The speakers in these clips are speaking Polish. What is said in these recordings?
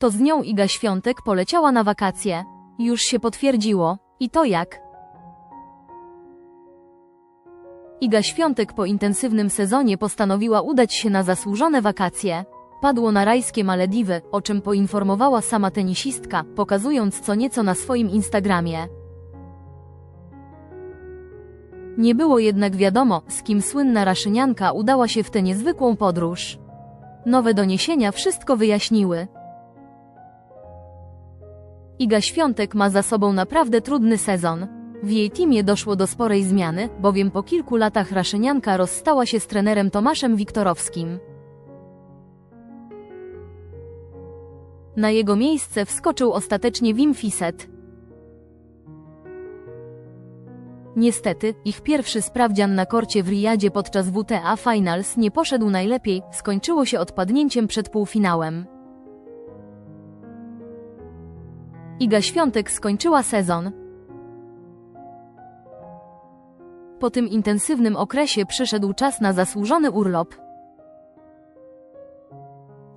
To z nią Iga Świątek poleciała na wakacje. Już się potwierdziło. I to jak? Iga Świątek po intensywnym sezonie postanowiła udać się na zasłużone wakacje. Padło na rajskie Malediwy, o czym poinformowała sama tenisistka, pokazując co nieco na swoim Instagramie. Nie było jednak wiadomo, z kim słynna raszynianka udała się w tę niezwykłą podróż. Nowe doniesienia wszystko wyjaśniły. Iga Świątek ma za sobą naprawdę trudny sezon. W jej teamie doszło do sporej zmiany, bowiem po kilku latach raszynianka rozstała się z trenerem Tomaszem Wiktorowskim. Na jego miejsce wskoczył ostatecznie Wim Fiset. Niestety, ich pierwszy sprawdzian na korcie w Riyadzie podczas WTA Finals nie poszedł najlepiej, skończyło się odpadnięciem przed półfinałem. Iga Świątek skończyła sezon. Po tym intensywnym okresie przyszedł czas na zasłużony urlop.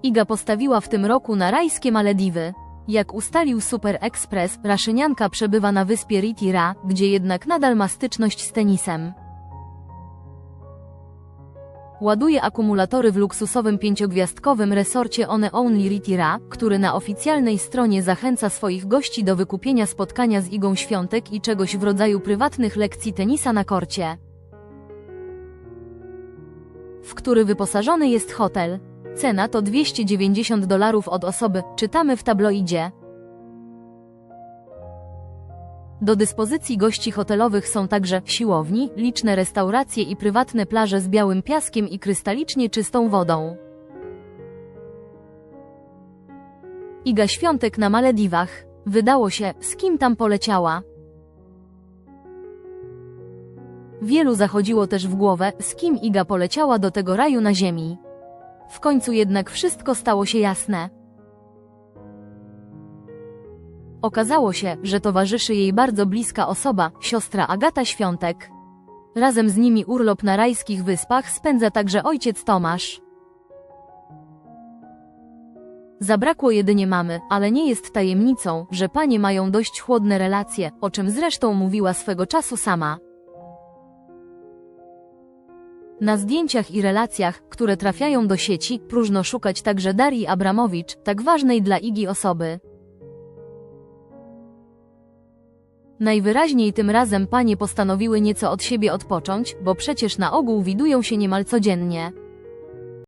Iga postawiła w tym roku na rajskie Malediwy. Jak ustalił Super Express, raszynianka przebywa na wyspie Ritira, gdzie jednak nadal ma styczność z tenisem. Ładuje akumulatory w luksusowym pięciogwiazdkowym resorcie One Only Ritira, który na oficjalnej stronie zachęca swoich gości do wykupienia spotkania z Igą Świątek i czegoś w rodzaju prywatnych lekcji tenisa na korcie. W który wyposażony jest hotel. Cena to 290 dolarów od osoby, czytamy w tabloidzie. Do dyspozycji gości hotelowych są także siłowni, liczne restauracje i prywatne plaże z białym piaskiem i krystalicznie czystą wodą. Iga Świątek na Malediwach. Wydało się, z kim tam poleciała. Wielu zachodziło też w głowę, z kim Iga poleciała do tego raju na ziemi. W końcu jednak wszystko stało się jasne. Okazało się, że towarzyszy jej bardzo bliska osoba, siostra Agata Świątek. Razem z nimi urlop na rajskich wyspach spędza także ojciec Tomasz. Zabrakło jedynie mamy, ale nie jest tajemnicą, że panie mają dość chłodne relacje, o czym zresztą mówiła swego czasu sama. Na zdjęciach i relacjach, które trafiają do sieci, próżno szukać także Darii Abramowicz, tak ważnej dla Igi osoby. Najwyraźniej tym razem panie postanowiły nieco od siebie odpocząć, bo przecież na ogół widują się niemal codziennie.